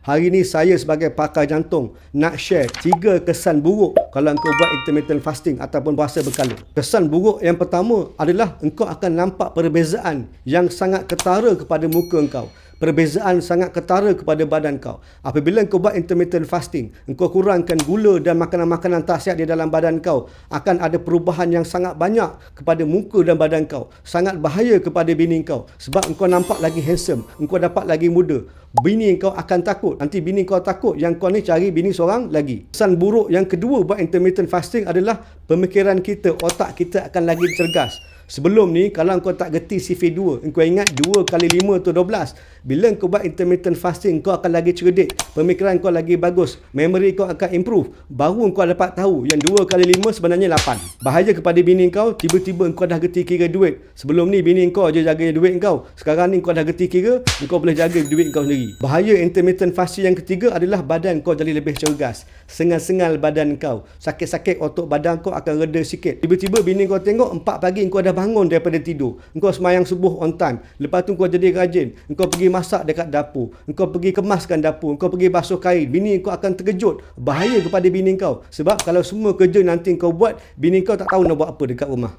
Hari ni saya sebagai pakar jantung nak share tiga kesan buruk kalau engkau buat intermittent fasting ataupun puasa berkala. Kesan buruk yang pertama adalah engkau akan nampak perbezaan yang sangat ketara kepada muka engkau perbezaan sangat ketara kepada badan kau. Apabila kau buat intermittent fasting, engkau kurangkan gula dan makanan-makanan tak sihat di dalam badan kau, akan ada perubahan yang sangat banyak kepada muka dan badan kau. Sangat bahaya kepada bini kau sebab engkau nampak lagi handsome, engkau dapat lagi muda. Bini kau akan takut. Nanti bini kau takut yang kau ni cari bini seorang lagi. Kesan buruk yang kedua buat intermittent fasting adalah pemikiran kita, otak kita akan lagi cergas. Sebelum ni kalau kau tak gerti CV2, kau ingat 2 kali 5 tu 12. Bila kau buat intermittent fasting, kau akan lagi cerdik. Pemikiran kau lagi bagus. Memory kau akan improve. Baru kau dapat tahu yang 2 kali 5 sebenarnya 8. Bahaya kepada bini kau, tiba-tiba kau dah gerti kira duit. Sebelum ni bini kau je jaga duit kau. Sekarang ni kau dah gerti kira, kau boleh jaga duit kau sendiri. Bahaya intermittent fasting yang ketiga adalah badan kau jadi lebih cergas. Sengal-sengal badan kau. Sakit-sakit otot badan kau akan reda sikit. Tiba-tiba bini kau tengok 4 pagi kau dah bangun daripada tidur. Engkau semayang subuh on time. Lepas tu kau jadi rajin. Engkau pergi masak dekat dapur. Engkau pergi kemaskan dapur. Engkau pergi basuh kain. Bini kau akan terkejut. Bahaya kepada bini kau. Sebab kalau semua kerja nanti kau buat, bini kau tak tahu nak buat apa dekat rumah.